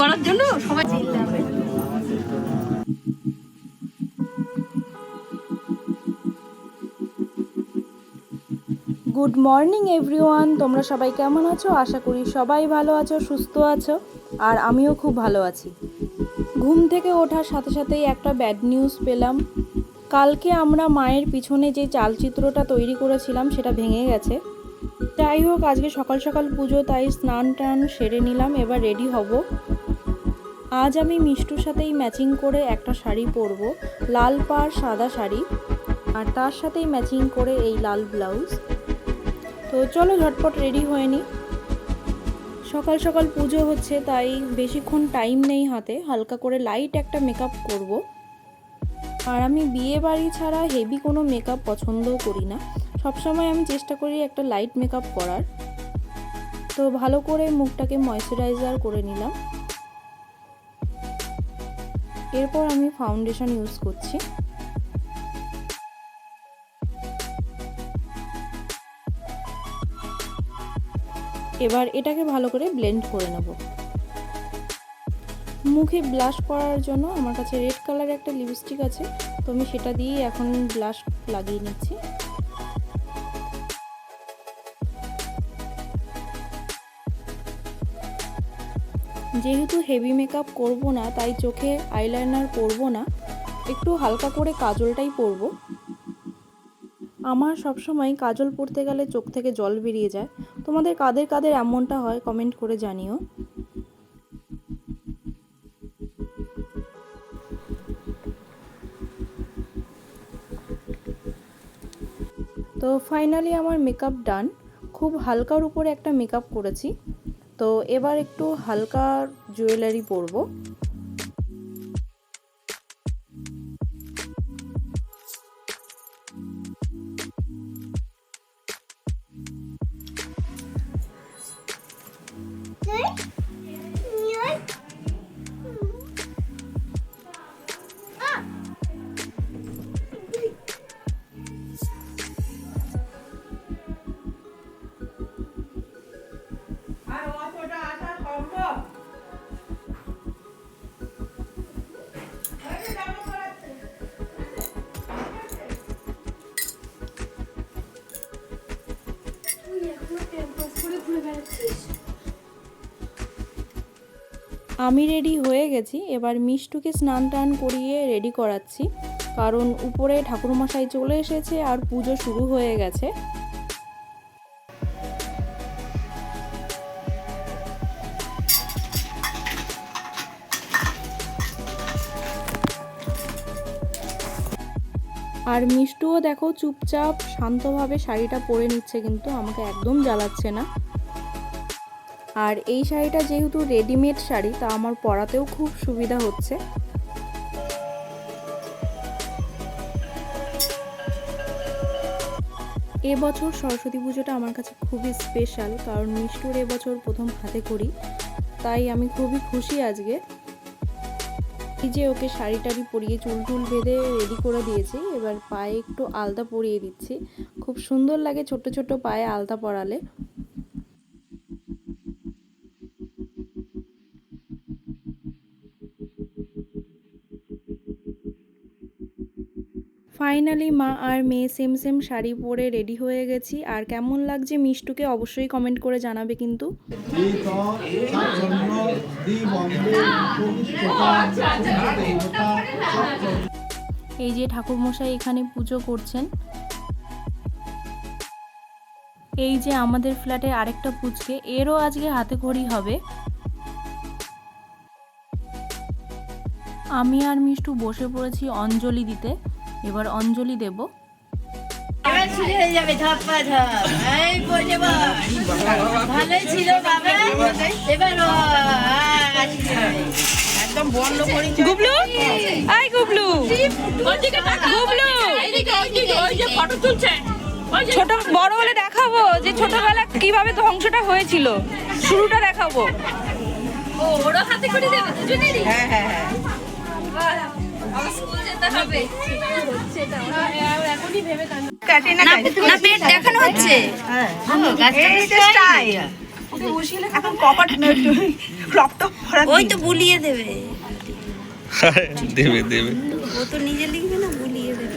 করার জন্য সবাই গুড মর্নিং এভরিওয়ান তোমরা সবাই কেমন আছো? আশা করি সবাই ভালো আছো, সুস্থ আছো, আর আমিও খুব ভালো আছি। ঘুম থেকে ওঠার সাথে সাথেই একটা ব্যাড নিউজ পেলাম। কালকে আমরা মায়ের পিছনে যে চালচিত্রটা তৈরি করেছিলাম, সেটা ভেঙে গেছে। যাই হোক, আজকে সকাল সকাল পুজো, তাই স্নান টান সেরে নিলাম, এবার রেডি হব। আজ আমি মিষ্টুর সাথেই ম্যাচিং করে একটা শাড়ি পরবো, লাল পাড় সাদা শাড়ি, আর তার সাথেই ম্যাচিং করে এই লাল ব্লাউজ তো চলো ঝটপট রেডি হয়ে নি। সকাল সকাল পুজো হচ্ছে, তাই বেশিক্ষণ টাইম নেই হাতে, হালকা করে লাইট একটা মেকআপ করব। আর আমি বিয়ে বাড়ি ছাড়া হেভি কোনো মেকআপ পছন্দও করি না। সবসময় আমি চেষ্টা করি একটা লাইট মেকআপ করার। তো ভালো করে মুখটাকে ময়শ্চারাইজার করে নিলাম। এরপর আমি ফাউন্ডেশন ইউজ করছি। এবার এটাকে ভালো করে ব্লেন্ড করে নেব। মুখে ব্লাশ করার জন্য আমার কাছে রেড কালার একটা লিপস্টিক আছে, তো আমি সেটা দিয়েই এখন ব্লাশ লাগিয়ে নিচ্ছি। যেহেতু হেভি মেকআপ করব না, তাই চোখে আইলাইনার করব না, একটু হালকা করে কাজলটাই পরব। আমার সবসময় কাজল পরতে গেলে চোখ থেকে জল বেরিয়ে যায়। তোমাদের কাদের কাদের এমনটা হয় কমেন্ট করে জানিও। তো ফাইনালি আমার মেকআপ ডান খুব হালকার উপরে একটা মেকআপ করেছি। তো এবার একটু হালকা জুয়েলারি পরবো। আমি রেডি হয়ে গেছি। এবার মিষ্টুকে স্নান টান করিয়ে রেডি করাচ্ছি। কারণ উপরে ঠাকুরমশাই চলে এসেছে আর পুজো শুরু হয়ে গেছে। আর মিষ্টুও দেখো চুপচাপ শান্তভাবে শাড়িটা পরে নিচ্ছে কিন্তু আমাকে একদম জ্বালাচ্ছে না। আর এই শাড়িটা যেহেতু রেডিমেড শাড়ি, তা আমার পরাতেও খুব সুবিধা হচ্ছে। এবছর সরস্বতী পুজোটা আমার কাছে খুবই স্পেশাল কারণ মিষ্টুর এবছর প্রথম হাতে করি, তাই আমি খুবই খুশি আজকে। এই যে ওকে শাড়ি টাড়ি পরিয়ে চুল টুল বেঁধে রেডি করে দিয়েছি, এবার পায়ে একটু আলতা পরিয়ে দিচ্ছি। খুব সুন্দর লাগে ছোট ছোট পায়ে আলতা পরালে। ফাইনালি মা আর মেয়ে সেম সেম শাড়ি পরে রেডি হয়ে গেছি। আর কেমন লাগছে মিষ্টুকে অবশ্যই কমেন্ট করে জানাবে কিন্তু। এই যে ঠাকুরমশাই এখানে পুজো করছেন। এই যে আমাদের ফ্ল্যাটে আরেকটা পুচকে, এরও আজকে হাতে খড়ি হবে। আমি আর মিষ্টু বসে পড়েছি অঞ্জলি দিতে। এবার অঞ্জলি দেব। হয়ে গুবলু? আই গুবলু। গুবলু। ছোট বড় হলে দেখাবো যে ছোটবেলা কীভাবে ধ্বংসটা হয়েছিল। শুরুটা দেখাবো। ও ওরা হাতে করে দেবে দুজনেরই? হ্যাঁ হ্যাঁ হ্যাঁ। না পেট দেখানো হচ্ছে। এখন কপাট ওই তো বুলিয়ে দেবে। দেবে দেবে। ও তো নিজে লিখবে না বুলিয়ে দেবে।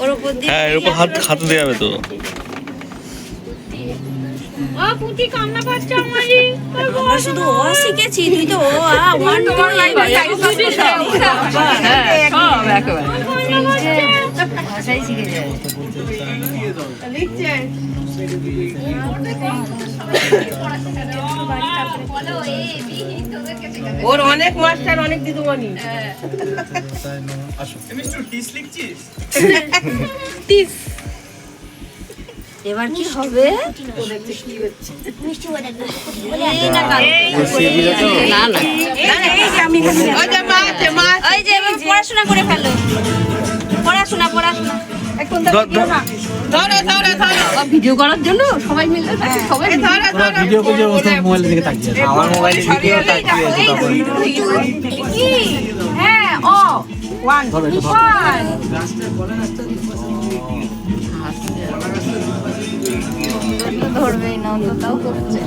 ওর উপর দিয়ে হ্যাঁ এর উপর হাত হাতে দেওয়া যাবে তো। আমরা শুধু ও শিখেছি তুই তো ও আ ওয়ান টু ভাষাই শিখে যায় ওর অনেক মাস্টার অনেক দিদিমণি না কাল। না না ওই যে মা আছে মা আছে। ওই যে এবার পড়াশোনা করে ফেলো পড়াশোনা পড়াশোনা ধরো ধরো ধরো ভিডিও করার জন্য সবাই মিলে সবাই ধরো ধরো ভিডিও করছে মোবাইলের দিকে তাকিয়ে আমার মোবাইলে ভিডিও তাকিয়ে আছে তখন হ্যাঁ ও ওয়ান ধরবেই না অন্ততাও করছে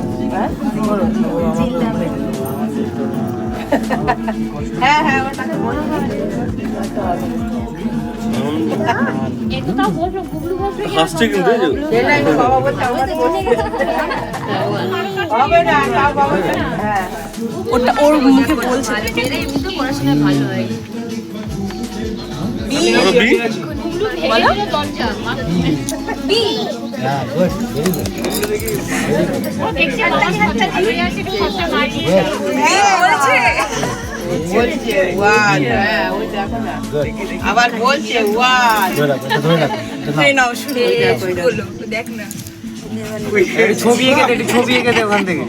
হ্যাঁ হ্যাঁ হাসছে কিন্তু হ্যাঁ ওটা ওর বি হ্যাঁ গুড ভেরি গুড বলছে ওয়ান হ্যাঁ ওই দেখো না আবার বলছে ছবি এঁকে দে ছবি এঁকে দে ওখান থেকে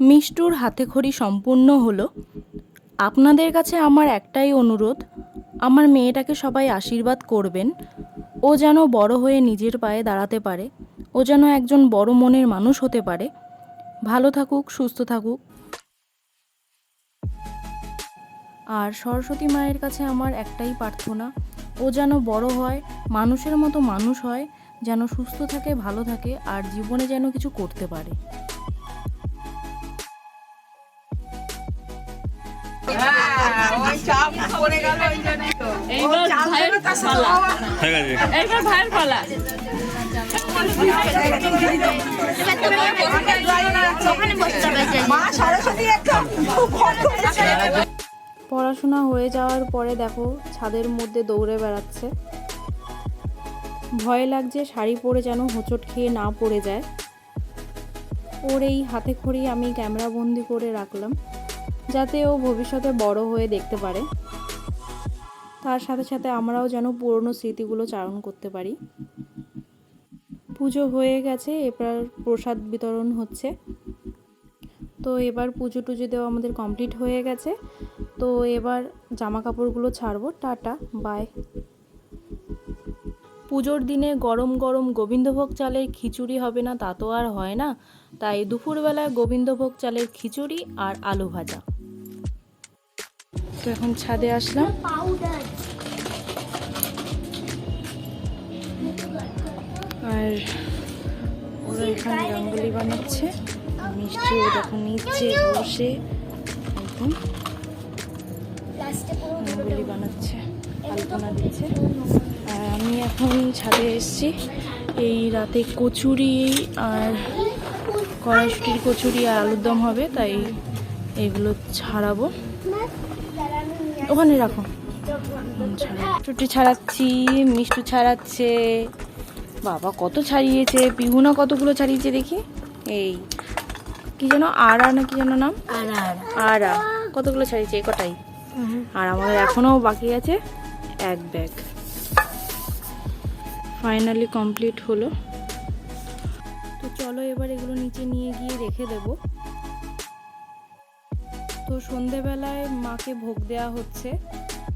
মিষ্টুর হাতে খড়ি সম্পূর্ণ হলো। আপনাদের কাছে আমার একটাই অনুরোধ আমার মেয়েটাকে সবাই আশীর্বাদ করবেন। ও যেন বড় হয়ে নিজের পায়ে দাঁড়াতে পারে। ও যেন একজন বড় মনের মানুষ হতে পারে। ভালো থাকুক, সুস্থ থাকুক। আর সরস্বতী মায়ের কাছে আমার একটাই প্রার্থনা, ও যেন বড় হয়, মানুষের মতো মানুষ হয়, যেন সুস্থ থাকে, ভালো থাকে, আর জীবনে যেন কিছু করতে পারে। পড়াশোনা হয়ে যাওয়ার পরে দেখো ছাদের মধ্যে দৌড়ে বেড়াচ্ছে। ভয় লাগছে শাড়ি পরে যেন হোঁচট খেয়ে না পড়ে যায়। ওর এই হাতে খড়ি আমি ক্যামেরা বন্দি করে রাখলাম। যাতে ও ভবিষ্যতে বড় হয়ে দেখতে পারে। তার সাথে সাথে আমরাও যেন পুরনো স্মৃতিগুলো চারণ করতে পারি। পুজো হয়ে গেছে, এবার প্রসাদ বিতরণ হচ্ছে। তো এবার পুজো টুজো দেওয়া আমাদের কমপ্লিট হয়ে গেছে। তো এবার জামা কাপড়গুলো ছাড়বো, টাটা, বাই। পুজোর দিনে গরম গরম গোবিন্দভোগ চালের খিচুড়ি হবে না, তা তো আর হয় না। তাই দুপুরবেলায় গোবিন্দভোগ চালের খিচুড়ি আর আলু ভাজা। তো এখন ছাদে আসলাম। আর ওরা এখানে রঙ্গোলি বানাচ্ছে। মিষ্টি ও দেখো নিচে বসে একদম রঙ্গোলি বানাচ্ছে, আলপনা দিচ্ছে। আর আমি এখন ছাদে এসেছি। এই রাতে কচুরি আর কড়াইশুটির কচুরি আর আলুর দম হবে, তাই এগুলো ছাড়াবো। ওখানে রাখো। চুটি ছাড়াচ্ছি মিষ্টু ছাড়াচ্ছে। বাবা কত ছাড়িয়েছে পিহুনা কতগুলো ছাড়িয়েছে দেখি। এই কি যেন আর আর না কি যেন নাম? আর আর। আর আর কতগুলো ছাড়িয়েছে কটাই। আর আমাদের এখনও বাকি আছে এক ব্যাগ ফাইনালি কমপ্লিট হলো। তো চলো এবার এগুলো নিচে নিয়ে গিয়ে রেখে দেব। তো সন্ধেবেলায় মাকে ভোগ দেওয়া হচ্ছে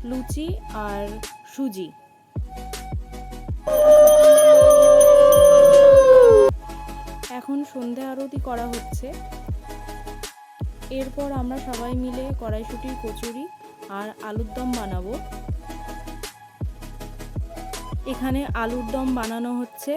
লুচি আর সুজি। এখন সন্ধে আরতি করা হচ্ছে। এরপর আমরা সবাই মিলে কড়াইশুটির কচুরি আর আলুর দম বানাবো। এখানে আলুর দম বানানো হচ্ছে।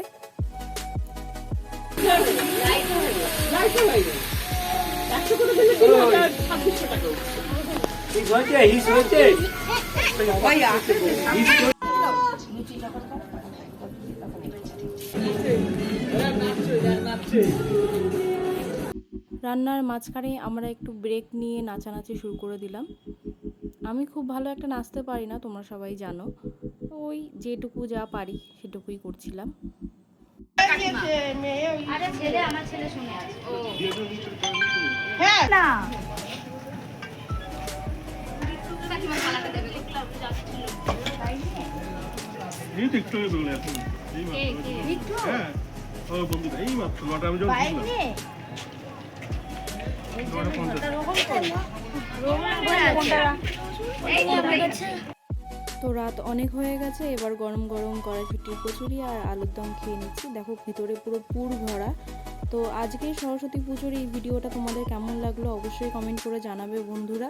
রান্নার মাঝখানে আমরা একটু ব্রেক নিয়ে নাচানাচি শুরু করে দিলাম। আমি খুব ভালো একটা নাচতে পারি না, তোমরা সবাই জানো। ওই যেটুকু যা পারি সেটুকুই করছিলাম। আরে ছেলে আমার ছেলে শুনে আছে মাত্র হ্যাঁ ও বন্ধুরা এই মাত্র নটা তো রাত অনেক হয়ে গেছে, এবার গরম গরম কড়াইশুটির কচুরি আর আলুর দম খেয়ে নিচ্ছি। দেখো ভিতরে পুরো পুর ভরা। তো আজকে সরস্বতী পুজোর এই ভিডিওটা তোমাদের কেমন লাগল অবশ্যই কমেন্ট করে জানাবে বন্ধুরা।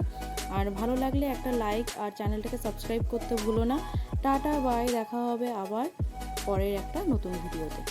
আর ভালো লাগলে একটা লাইক আর চ্যানেলটাকে সাবস্ক্রাইব করতে ভুলো না। টাটা বাই দেখা হবে আবার পরের একটা নতুন ভিডিওতে।